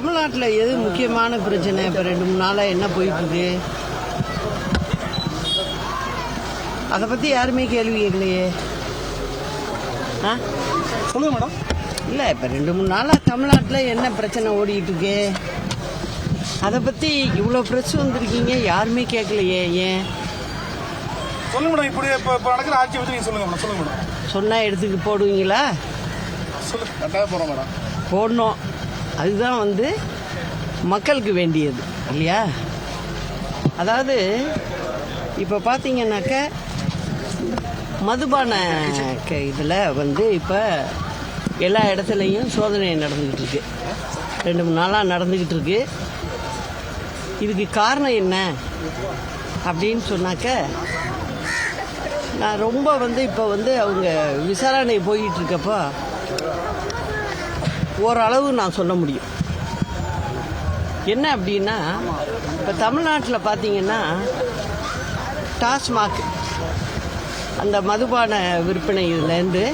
தமிழ்நாட்டில் எது முக்கியமான பிரச்சனை? இப்போ ரெண்டு மூணு நாளாக என்ன போயிட்டு இருக்கு அதை பற்றி யாருமே கேள்வி கேட்கலையே. ஆ? சொல்லுங்க மேடம். இல்லை இப்போ ரெண்டு மூணு நாளாக தமிழ்நாட்டில் என்ன பிரச்சனை ஓடிட்டு இருக்கு அதை பற்றி இவ்வளோ ப்ரெஸ் வந்திருக்கீங்க யாருமே கேட்கலையே ஏன்? சொல்லுங்க மேடம் இப்படி இப்போ இப்போ நடக்கிற ஆட்சி பற்றி நீங்கள் சொல்லுங்க மேடம் சொல்லுங்க மேடம். சொன்னால் எடுத்துக்கு போடுவீங்களா? சொல்லுங்க கட்டாயம் போகிறோம் மேடம். போடணும். அதுதான் வந்து மக்களுக்கு வேண்டியது இல்லையா? அதாவது இப்போ பார்த்தீங்கன்னாக்க மதுபான இதில் வந்து இப்போ எல்லா இடத்துலையும் சோதனை நடந்துக்கிட்டு இருக்கு ரெண்டு மூணு நாளாக நடந்துக்கிட்டு இருக்கு இதுக்கு காரணம் என்ன அப்படின்னு சொன்னாக்க நான் ரொம்ப வந்து இப்போ வந்து அவங்க விசாரணை போயிட்டு இருக்கப்போ ஓரளவு நான் சொல்ல முடியும். என்ன அப்படின்னா இப்போ தமிழ்நாட்டில் பார்த்தீங்கன்னா டாஸ்மாக் அந்த மதுபான விற்பனையிலேருந்து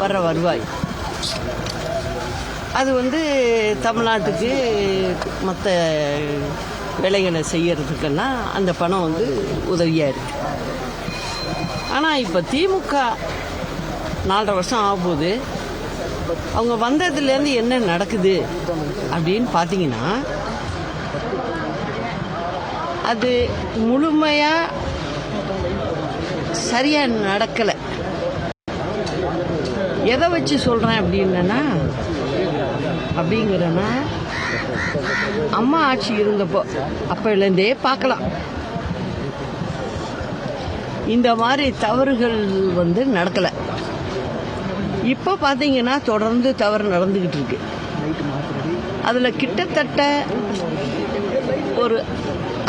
வர்ற வருவாய். அது வந்து தமிழ்நாட்டுக்கு மற்ற வேலைகளை செய்கிறதுக்கெல்லாம் அந்த பணம் வந்து உதவியாக இருக்கு. ஆனால் இப்போ திமுக நாலரை வருஷம் ஆகும்போது அவங்க வந்ததுலேருந்து என்ன நடக்குது அப்படின்னு பார்த்தீங்கன்னா அது முழுமையாக சரியாக நடக்கலை. எதை வச்சு சொல்கிறேன் அப்படின்னா அப்படிங்கிறனா அம்மா ஆட்சி இருந்தப்போ அப்போலேருந்தே பார்க்கலாம். இந்த மாதிரி தவறுகள் வந்து நடக்கலை. இப்போ பார்த்தீங்கன்னா தொடர்ந்து தவறு நடந்துக்கிட்டு இருக்கு. அதில் கிட்டத்தட்ட ஒரு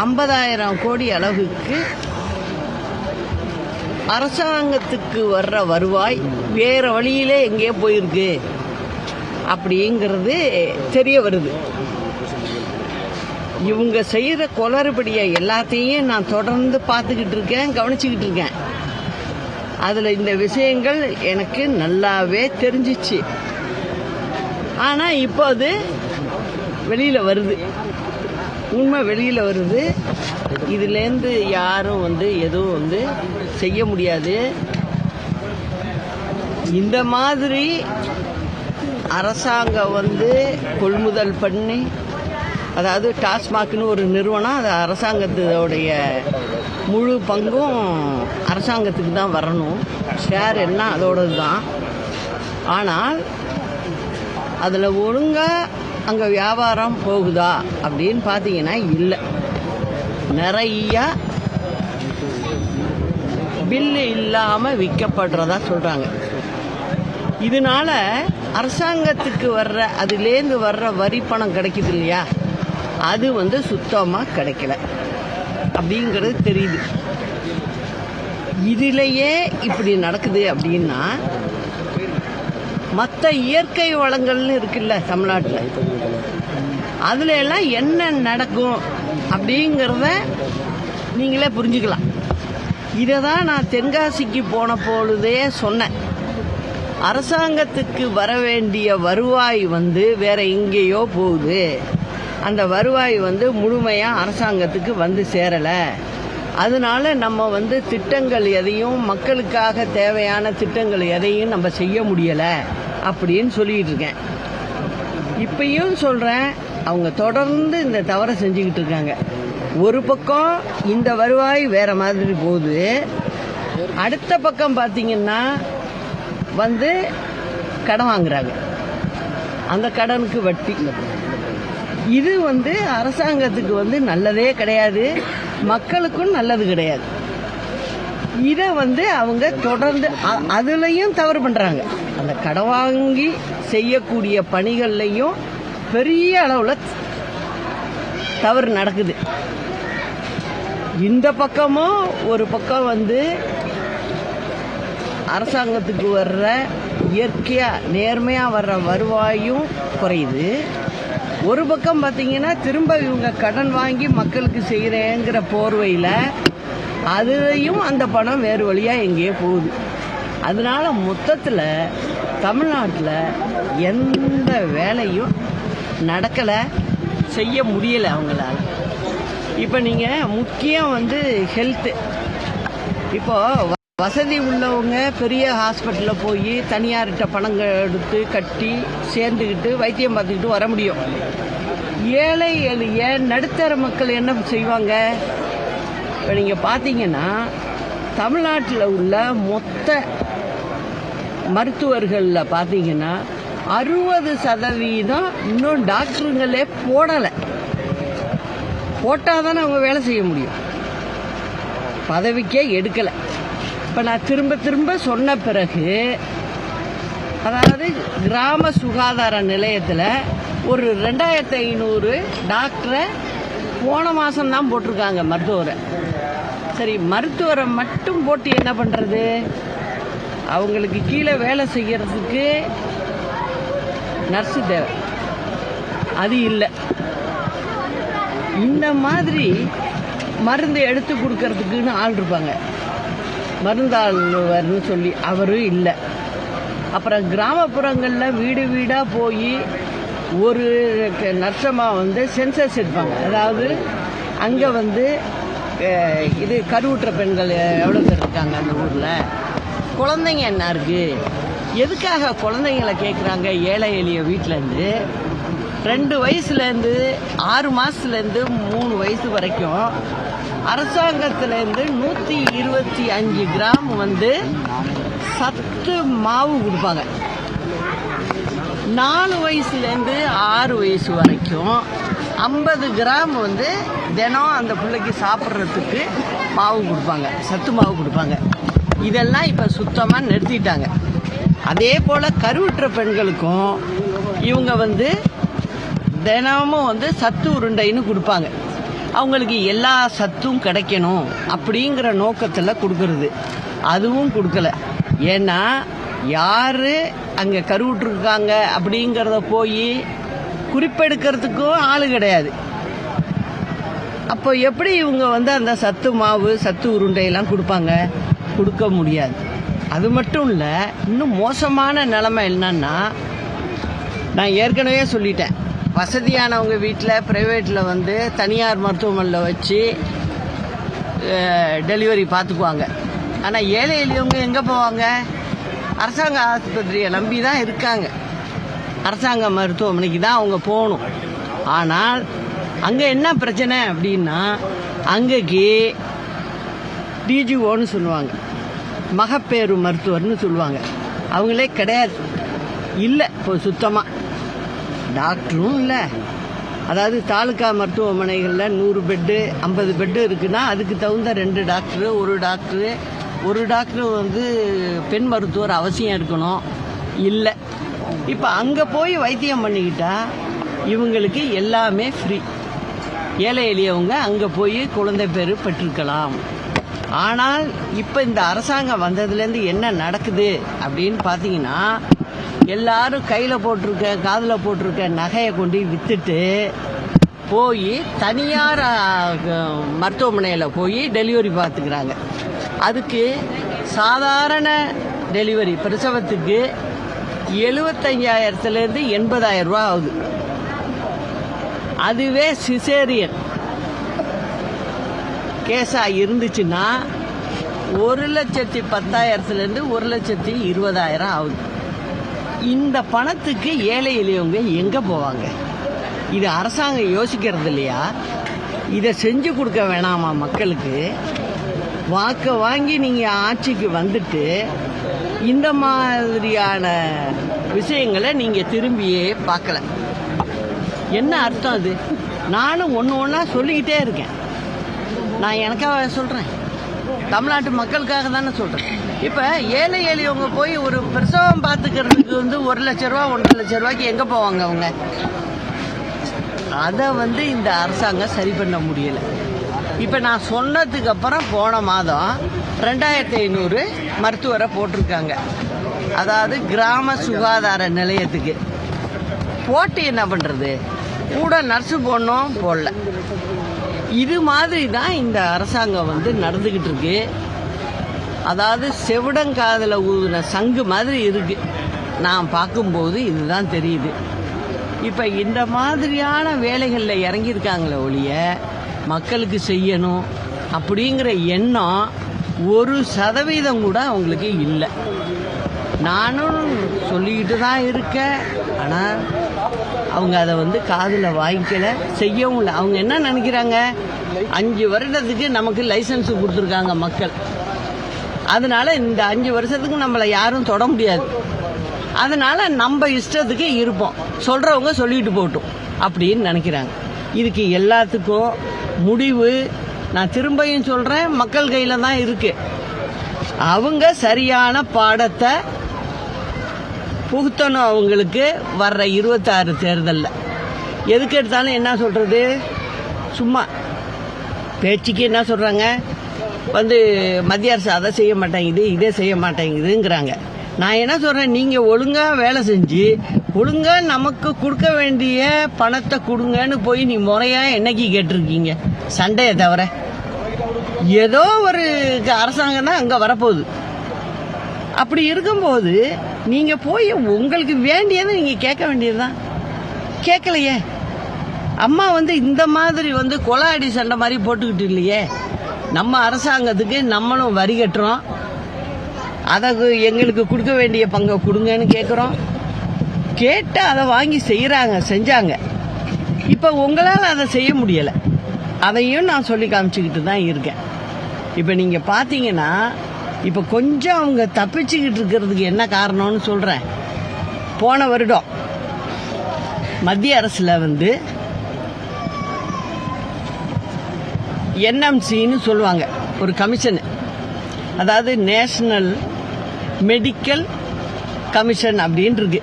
ஐம்பதாயிரம் கோடி அளவுக்கு அரசாங்கத்துக்கு வர்ற வருவாய் வேற வழியிலே எங்கேயோ போயிருக்கு. அப்படிங்கிறது தெரிய வருது. இவங்க செய்கிற குளறுபடியை எல்லாத்தையும் நான் தொடர்ந்து பார்த்துக்கிட்டு இருக்கேன் கவனிச்சுக்கிட்டு இருக்கேன். அதில் இந்த விஷயங்கள் எனக்கு நல்லாவே தெரிஞ்சிச்சு. ஆனால் இப்போ அது வெளியில் வருது. உண்மை வெளியில் வருது. இதுலேருந்து யாரும் வந்து எதுவும் வந்து செய்ய முடியாது. இந்த மாதிரி அரசாங்கம் வந்து கொள்முதல் பண்ணி அதாவது டாஸ்மாக்னு ஒரு நிறுவனம் அது அரசாங்கத்தோடைய முழு பங்கும் அரசாங்கத்துக்கு தான் வரணும். ஷேர் என்ன அதோடது தான் ஆனால் அதில் ஒழுங்காக அங்கே வியாபாரம் போகுதா அப்படின்னு பார்த்தீங்கன்னா இல்லை. நிறையா பில்லு இல்லாமல் விற்கப்படுறதா சொல்கிறாங்க இதனால அரசாங்கத்துக்கு வர்ற அதுலேருந்து வர்ற வரி பணம் கிடைக்குது இல்லையா? அது வந்து சுத்தமாக கிடைக்கல. அப்படிங்கிறது தெரியுது. இதிலேயே இப்படி நடக்குது அப்படின்னா மற்ற இயற்கை வளங்கள்னு இருக்குல்ல தமிழ்நாட்டில் அதுல எல்லாம் என்ன நடக்கும் அப்படிங்கிறத நீங்களே புரிஞ்சுக்கலாம். இதை தான் நான் தென்காசிக்கு போன பொழுதே சொன்னேன். அரசாங்கத்துக்கு வர வேண்டிய வருவாய் வந்து வேற எங்கேயோ போகுது. அந்த வருவாய் வந்து முழுமையாக அரசாங்கத்துக்கு வந்து சேரலை. அதனால நம்ம வந்து திட்டங்கள் எதையும் மக்களுக்காக தேவையான திட்டங்கள் எதையும் நம்ம செய்ய முடியலை அப்படின்னு சொல்லிட்டு இருக்கேன். இப்பயும் சொல்கிறேன் அவங்க தொடர்ந்து இந்த தவறை செஞ்சுக்கிட்டு இருக்காங்க. ஒரு பக்கம் இந்த வருவாய் வேற மாதிரி போகுது. அடுத்த பக்கம் பார்த்தீங்கன்னா வந்து கடன் வாங்குறாங்க. அந்த கடனுக்கு வட்டி. இது வந்து அரசாங்கத்துக்கு வந்து நல்லதே கிடையாது. மக்களுக்கும் நல்லது கிடையாது. இதை வந்து அவங்க தொடர்ந்து அ- தவறு பண்ணுறாங்க அந்த கடன் வாங்கி செய்யக்கூடிய பணிகள்லையும் பெரிய அளவில் தவறு நடக்குது. இந்த பக்கமும் ஒரு பக்கம் வந்து அரசாங்கத்துக்கு வர்ற இயற்கையாக நேர்மையாக வர்ற வருவாயும் குறையுது. ஒரு பக்கம் பார்த்தீங்கன்னா திரும்ப இவங்க கடன் வாங்கி மக்களுக்கு செய்கிறேங்கிற போர்வையில் அதுலேயும் அந்த பணம் வேறு வழியாக எங்கேயோ போகுது. அதனால் மொத்தத்தில் தமிழ்நாட்டில் எந்த வேலையும் நடக்கலை செய்ய முடியலை அவங்களால. இப்போ நீங்கள் முக்கியம் வந்து ஹெல்த்து இப்போது வசதி உள்ளவங்க பெரிய ஹாஸ்பிட்டலில் போய் தனியார்கிட்ட பணங்கள் எடுத்து கட்டி சேர்ந்துக்கிட்டு வைத்தியம் பார்த்துக்கிட்டு வர முடியும். ஏழை எளிய நடுத்தர மக்கள் என்ன செய்வாங்க? இப்போ நீங்கள் பார்த்தீங்கன்னா தமிழ்நாட்டில் உள்ள மொத்த மருத்துவர்களில் பார்த்தீங்கன்னா அறுபது சதவீதம் இன்னும் டாக்டருங்களே போடலை. போட்டால் தானே அவங்க வேலை செய்ய முடியும். பதவிக்கே எடுக்கலை. இப்போ நான் திரும்ப திரும்ப சொன்ன பிறகு அதாவது கிராம சுகாதார நிலையத்தில் ஒரு ரெண்டாயிரத்தி ஐநூறு டாக்டரை போன மாதம்தான் போட்டிருக்காங்க மருத்துவரை. சரி மருத்துவரை மட்டும் போட்டு என்ன பண்ணுறது அவங்களுக்கு கீழே வேலை செய்கிறதுக்கு நர்ஸு தேவை. அது இல்லை. இந்த மாதிரி மருந்து எடுத்து கொடுக்கறதுக்குன்னு ஆள் இருப்பாங்க. மருந்தாளுவர்னு சொல்லி அவரும் இல்லை. அப்புறம் கிராமப்புறங்களில் வீடு வீடாக போய் ஒரு நர்சமாக வந்து சென்சஸ் எடுப்பாங்க. அதாவது அங்கே வந்து இது கருவுற்ற பெண்கள் எவ்வளோ பேர் இருக்காங்க அந்த ஊரில்? குழந்தைங்க என்ன இருக்குது எதுக்காக குழந்தைங்கள கேட்குறாங்க ஏழை எளிய வீட்டிலேருந்து ரெண்டு வயசுலேருந்து ஆறு மாதத்துலேருந்து மூணு வயசு வரைக்கும் அரசாங்கத்திலேருந்து நூற்றி இருபத்தி அஞ்சு கிராம் வந்து சத்து மாவு கொடுப்பாங்க. நாலு வயசுலேருந்து ஆறு வயசு வரைக்கும் ஐம்பது கிராம் வந்து தினம் அந்த பிள்ளைக்கு சாப்பிட்றதுக்கு மாவு கொடுப்பாங்க. சத்து மாவு கொடுப்பாங்க. இதெல்லாம் இப்போ சுத்தமாக நிறுத்திட்டாங்க. அதே போல் கருவுற்ற பெண்களுக்கும் இவங்க வந்து தினமும் வந்து சத்து உருண்டைன்னு கொடுப்பாங்க. அவங்களுக்கு எல்லா சத்தும் கிடைக்கணும் அப்படிங்கிற நோக்கத்தில் கொடுக்கறது. அதுவும் கொடுக்கல. ஏன்னா யார் அங்கே கருவிட்டுருக்காங்க அப்படிங்கிறத போய் குறிப்பெடுக்கிறதுக்கும் ஆள் கிடையாது. அப்போ எப்படி இவங்க வந்து அந்த சத்து மாவு சத்து உருண்டையெல்லாம் கொடுப்பாங்க? கொடுக்க முடியாது. அது மட்டும் இல்லை இன்னும் மோசமான நிலமை என்னன்னா நான் ஏற்கனவே சொல்லிட்டேன். வசதியானவங்க வீட்டில் ப்ரைவேட்டில் வந்து தனியார் மருத்துவமனையில் வச்சு டெலிவரி பார்த்துக்குவாங்க ஆனால் ஏழை எளியவங்க எங்கே போவாங்க? அரசாங்க ஆஸ்பத்திரியை நம்பி தான் இருக்காங்க. அரசாங்க மருத்துவமனைக்கு தான் அவங்க போகணும். ஆனால் அங்கே என்ன பிரச்சனை அப்படின்னா அங்கேக்கு டிஜிஓன்னு சொல்லுவாங்க. மகப்பேறு மருத்துவர்னு சொல்லுவாங்க. அவங்களே கிடையாது. இல்லை இப்போ சுத்தமாக டாக்டரும் இல்லை. அதாவது தாலுக்கா மருத்துவமனைகளில் நூறு பெட்டு ஐம்பது பெட்டு இருக்குன்னா அதுக்கு தகுந்த ரெண்டு டாக்டரு ஒரு டாக்டரு. ஒரு டாக்டர் வந்து பெண் மருத்துவர் அவசியம் இருக்கணும் இல்லை. இப்போ அங்கே போய் வைத்தியம் பண்ணிக்கிட்டா இவங்களுக்கு எல்லாமே ஃப்ரீ ஏழை எளியவங்க அங்கே போய் குழந்தை பேர் பெற்றிருக்கலாம். ஆனால் இப்போ இந்த அரசாங்கம் வந்ததுலேருந்து என்ன நடக்குது அப்படின்னு பார்த்தீங்கன்னா எல்லாரும் கையில் போட்டிருக்க காதில் போட்டிருக்க நகையை கொண்டு விற்றுட்டு போய் தனியார் மருத்துவமனையில் போய் டெலிவரி பார்த்துக்கிறாங்க. அதுக்கு சாதாரண டெலிவரி பிரசவத்துக்கு எழுபத்தஞ்சாயிரத்துலேருந்து எண்பதாயிரம் ரூபா ஆகுது. அதுவே சிசேரியன். கேஸாக இருந்துச்சுன்னா ஒரு லட்சத்தி பத்தாயிரத்துலேருந்து ஒரு லட்சத்தி இருபதாயிரம் ஆகுது. இந்த பணத்துக்கு ஏழை எளியவங்க எங்கே போவாங்க? இது அரசாங்கம் யோசிக்கிறது இல்லையா? இதை செஞ்சு கொடுக்க வேணாமா மக்களுக்கு? வாக்கை வாங்கி நீங்கள் ஆட்சிக்கு வந்துட்டு இந்த மாதிரியான விஷயங்களை நீங்கள் திரும்பியே பார்க்கல. என்ன அர்த்தம் அது? நானும் ஒன்று ஒன்றா சொல்லிக்கிட்டே இருக்கேன். நான் எனக்காக சொல்கிறேன் தமிழ்நாட்டு மக்களுக்காக தானே சொல்கிறேன் இப்போ ஏழை எளியவங்க போய் ஒரு பிரசவம் பார்த்துக்கிறதுக்கு வந்து ஒரு லட்ச ரூபா ஒன்றரை லட்ச ரூபாய்க்கு எங்கே போவாங்க அவங்க? அதை வந்து இந்த அரசாங்கம் சரி பண்ண முடியலை. இப்போ நான் சொன்னதுக்கு அப்புறம் போன மாதம் ரெண்டாயிரத்தி ஐநூறு மருத்துவரை போட்டிருக்காங்க. அதாவது கிராம சுகாதார நிலையத்துக்கு. போட்டு என்ன பண்ணுறது கூட நர்ஸு போடணும் போடல. இது மாதிரி தான் இந்த அரசாங்கம் வந்து நடந்துக்கிட்டு இருக்கு. அதாவது செவிடங்காதில் ஊதின சங்கு மாதிரி இருக்கு. நான் பார்க்கும்போது இதுதான் தெரியுது. இப்போ இந்த மாதிரியான வேலைகளில் இறங்கியிருக்காங்களே ஒழிய மக்களுக்கு செய்யணும் அப்படிங்கிற எண்ணம் ஒரு சதவீதம் கூட அவங்களுக்கு இல்லை. நானும் சொல்லிக்கிட்டு தான் இருக்கேன். ஆனால் அவங்க அதை வந்து காதில் வாங்கிக்கல செய்யவும் இல்லை. அவங்க என்ன நினைக்கிறாங்க? அஞ்சு வருடத்துக்கு நமக்கு லைசன்ஸ் கொடுத்துருக்காங்க மக்கள். அதனால இந்த அஞ்சு வருஷத்துக்கு நம்மளை யாரும் தொட முடியாது. அதனால நம்ம இஷ்டத்துக்கு இருப்போம். சொல்றவங்க சொல்லிட்டு போகட்டும் அப்படின்னு நினைக்கிறாங்க. இதுக்கு எல்லாத்துக்கும் முடிவு நான் திரும்பியும் சொல்றேன் மக்கள் கையில தான் இருக்கு. அவங்க சரியான பாடத்தை புகுத்தணும் அவங்களுக்கு வர்ற இருபத்தாறு தேர்தலில். எதுக்கு எடுத்தாலும் என்ன சொல்றது? சும்மா பேச்சுக்கு என்ன சொல்றாங்க? வந்து மத்திய அரசு அதை செய்ய மாட்டேங்குது இதே செய்ய மாட்டேங்குதுங்கிறாங்க. நான் என்ன சொல்கிறேன் நீங்கள் ஒழுங்காக வேலை செஞ்சு ஒழுங்காக நமக்கு கொடுக்க வேண்டிய பணத்தை கொடுங்கன்னு போய் நீ முறையாக என்னைக்கு கேட்டிருக்கீங்க? சண்டையை தவிர. ஏதோ ஒரு அரசாங்கம் தான் அங்கே வரப்போகுது. அப்படி இருக்கும்போது நீங்கள் போய் உங்களுக்கு வேண்டியதை நீங்கள் கேட்க வேண்டியதுதான். கேட்கலையே. அம்மா வந்து இந்த மாதிரி வந்து கொலாடி சண்டை மாதிரி போட்டுக்கிட்டு இல்லையே. நம்ம அரசாங்கத்துக்கு நம்மளும் வரி கட்டுறோம். அதை எங்களுக்கு கொடுக்க வேண்டிய பங்கை கொடுங்கன்னு கேட்குறோம் கேட்டு அதை வாங்கி செய்கிறாங்க செஞ்சாங்க. இப்போ உங்களால் அதை செய்ய முடியலை. அதையும் நான் சொல்லி காமிச்சுக்கிட்டு தான் இருக்கேன். இப்போ நீங்கள் பார்த்தீங்கன்னா இப்போ கொஞ்சம் அவங்க தப்பிச்சுக்கிட்டு இருக்கிறதுக்கு என்ன காரணம்னு சொல்கிறேன் போன வருடம் மத்திய அரசில் வந்து என்எம்சின்னு சொல்லுவாங்க ஒரு கமிஷன் அதாவது நேஷனல் மெடிக்கல் கமிஷன் அப்படின்னு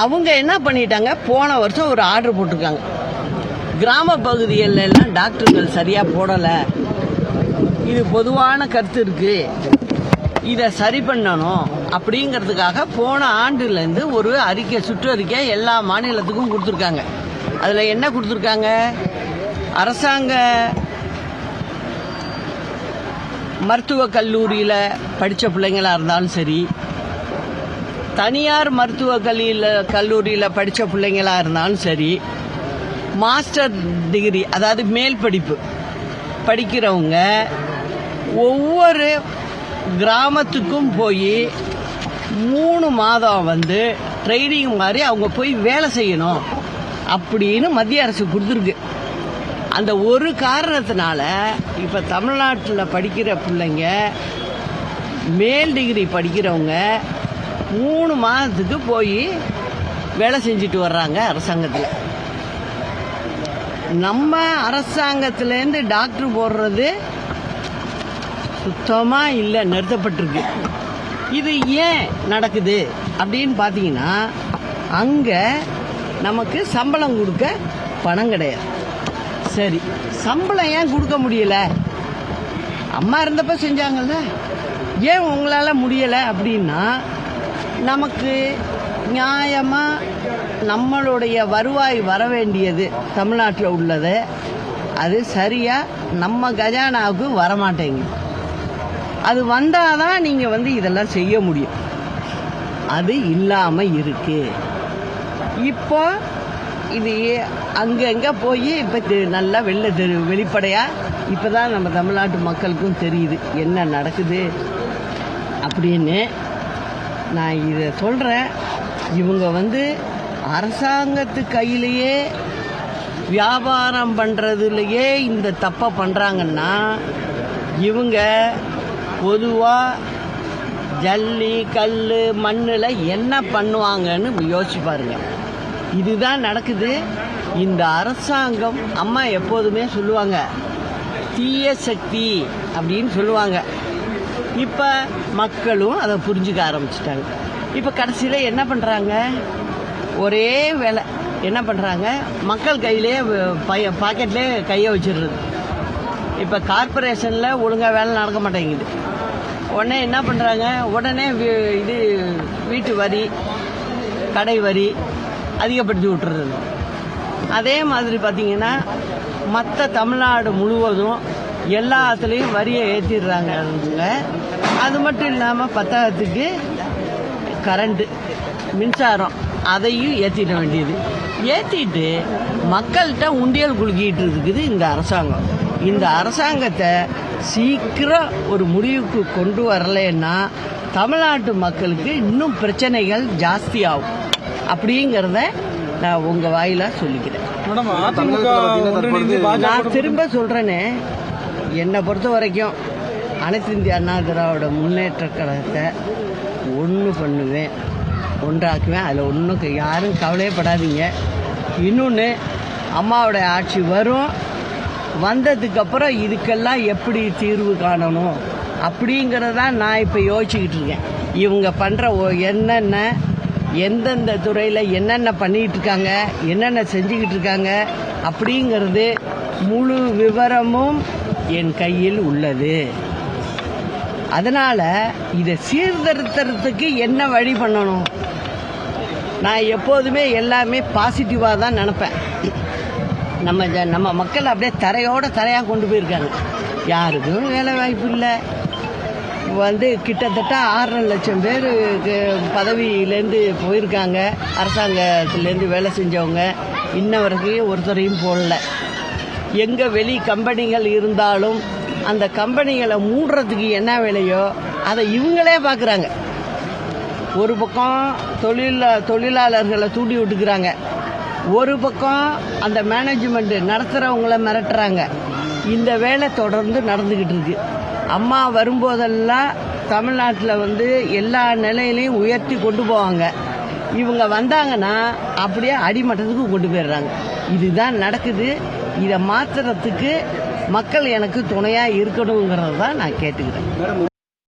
அவங்க என்ன பண்ணிட்டாங்க போன வருஷம் ஒரு ஆர்டர் போட்டிருக்காங்க. கிராம பகுதிகளில் எல்லாம் டாக்டர்கள் சரியாக போடலை. இது பொதுவான கருத்து இருக்கு. இதை சரி பண்ணணும் அப்படிங்கிறதுக்காக போன ஆண்டுலேருந்து ஒரு அறிக்கை சுற்றறிக்கை எல்லா மாநிலத்துக்கும் கொடுத்துருக்காங்க. அதில் என்ன கொடுத்துருக்காங்க? அரசாங்க மருத்துவக் கல்லூரியில் படித்த பிள்ளைங்களாக இருந்தாலும் சரி தனியார் மருத்துவக் கல்லூரியில் கல்லூரியில் படித்த பிள்ளைங்களாக இருந்தாலும் சரி மாஸ்டர் டிகிரி அதாவது மேல் படிப்பு படிக்கிறவங்க ஒவ்வொரு கிராமத்துக்கும் போய் மூணு மாதம் வந்து ட்ரைனிங் மாதிரி அவங்க போய் வேலை செய்யணும் அப்படின்னு மத்திய அரசு கொடுத்துருக்கு. அந்த ஒரு காரணத்தினால இப்போ தமிழ்நாட்டில் படிக்கிற பிள்ளைங்க மேல் டிகிரி படிக்கிறவங்க மூணு மாதத்துக்கு போய் வேலை செஞ்சுட்டு வர்றாங்க அரசாங்கத்தில். நம்ம அரசாங்கத்திலேருந்து டாக்டர் போடுறது சுத்தமாக இல்லை நிறுத்தப்பட்டிருக்கு. இது ஏன் நடக்குது அப்படின்னு பார்த்தீங்கன்னா அங்கே நமக்கு சம்பளம் கொடுக்க பணம் கிடையாது. சரி. சம்பளம் ஏன் கொடுக்க முடியல? அம்மா இருந்தப்ப செஞ்சாங்கல்ல? ஏன் உங்களால் முடியலை அப்படின்னா நமக்கு நியாயமாக நம்மளுடைய வருவாய் வர வேண்டியது தமிழ்நாட்டில் உள்ளது. அது சரியாக நம்ம கஜானாவுக்கு வரமாட்டேங்குது அது வந்தால் தான் நீங்கள் வந்து இதெல்லாம் செய்ய முடியும். அது இல்லாமல் இருக்கு. இப்போ இது அங்கங்கே போய் இப்போ நல்லா வெளில தெரு வெளிப்படையாக இப்போ தான் நம்ம தமிழ்நாட்டு மக்களுக்கும் தெரியுது. என்ன நடக்குது அப்படின்னு நான் இதை சொல்கிறேன் இவங்க வந்து அரசாங்கத்து கையிலேயே வியாபாரம் பண்ணுறதுலையே இந்த தப்பை பண்ணுறாங்கன்னா இவங்க பொதுவாக ஜல்லி கல் மண்ணில் என்ன பண்ணுவாங்கன்னு யோசிப்பாருங்க இதுதான் நடக்குது. இந்த அரசாங்கம் அம்மா எப்போதுமே சொல்லுவாங்க தீய சக்தி அப்படின்னு சொல்லுவாங்க. இப்போ மக்களும் அதை புரிஞ்சுக்க ஆரம்பிச்சிட்டாங்க. இப்போ கடைசியில் என்ன பண்ணுறாங்க ஒரே வேலை. என்ன பண்ணுறாங்க மக்கள் கையிலே பைய பாக்கெட்லேயே கையை வச்சிடுறது. இப்போ கார்ப்பரேஷனில் ஒழுங்காக வேலை நடக்க மாட்டேங்குது. உடனே என்ன பண்ணுறாங்க உடனே இது வீட்டு வரி கடை வரி அதிகப்படுத்தி விட்டுறது அதே மாதிரி பார்த்தீங்கன்னா மற்ற தமிழ்நாடு முழுவதும் எல்லாத்துலேயும் வரியை ஏற்றிடுறாங்க அது மட்டும் இல்லாமல் பத்தாயிரத்துக்கு கரண்ட்டு மின்சாரம் அதையும் ஏற்றிட வேண்டியது. ஏற்றிட்டு மக்கள்கிட்ட உண்டியல் குலுக்கிட்டு இருக்குது இந்த அரசாங்கம். இந்த அரசாங்கத்தை சீக்கிரம் ஒரு முடிவுக்கு கொண்டு வரலைன்னா தமிழ்நாட்டு மக்களுக்கு இன்னும் பிரச்சனைகள் ஜாஸ்தியாகும். அப்படிங்கிறத நான் உங்கள் வாயிலாக சொல்லிக்கிறேன். நான் திரும்ப சொல்கிறேனே என்னை பொறுத்த வரைக்கும் அனைத்து இந்திய அண்ணா திராவிட முன்னேற்ற கழகத்தை ஒன்று பண்ணுவேன் ஒன்றாக்குவேன். அதில் ஒன்றும் யாரும் கவலையப்படாதீங்க. இன்னொன்று அம்மாவோட ஆட்சி வரும் வந்ததுக்கப்புறம் இதுக்கெல்லாம் எப்படி தீர்வு காணணும் அப்படிங்கிறத நான் இப்போ யோசிச்சுக்கிட்டு இருக்கேன். இவங்க பண்ணுற என்னென்ன எந்தெந்த துறையில் என்னென்ன பண்ணிக்கிட்டு இருக்காங்க என்னென்ன செஞ்சுக்கிட்டு இருக்காங்க அப்படிங்கிறது முழு விவரமும் என் கையில் உள்ளது. அதனால் இதை சீர்திருத்தறதுக்கு என்ன வழி பண்ணணும்? நான் எப்போதுமே எல்லாமே பாசிட்டிவாக தான் நினப்பேன். நம்ம நம்ம மக்கள் அப்படியே தரையோட தரையாக கொண்டு போயிருக்காங்க. யாருக்கும் வேலை வாய்ப்பு இல்லை. வந்து கிட்டத்தட்ட ஆறரை லட்சம் பேர் பதவியிலேருந்து போயிருக்காங்க. அரசாங்கத்திலேருந்து வேலை செஞ்சவங்க. இன்ன வரைக்கும் ஒருத்தரையும் போடல. எங்கே வெளி கம்பெனிகள் இருந்தாலும் அந்த கம்பெனிகளை மூடுறதுக்கு என்ன வேலையோ அதை இவங்களே பார்க்குறாங்க ஒரு பக்கம் தொழில தொழிலாளர்களை தூண்டி விட்டுக்கிறாங்க. ஒரு பக்கம் அந்த மேனேஜ்மெண்ட்டு நடத்துகிறவங்கள மிரட்டுறாங்க. இந்த வேலை தொடர்ந்து நடந்துக்கிட்டு இருக்குது அம்மா வரும்போதெல்லாம் தமிழ்நாட்டில் வந்து எல்லா நிலையிலையும் உயர்த்தி கொண்டு போவாங்க. இவங்க வந்தாங்கன்னா அப்படியே அடிமட்டத்துக்கு கொண்டு போயிடுறாங்க. இதுதான் நடக்குது. இதை மாற்றுறதுக்கு மக்கள் எனக்கு துணையாக இருக்கணுங்கிறது தான் நான் கேட்டுக்கிறேன்.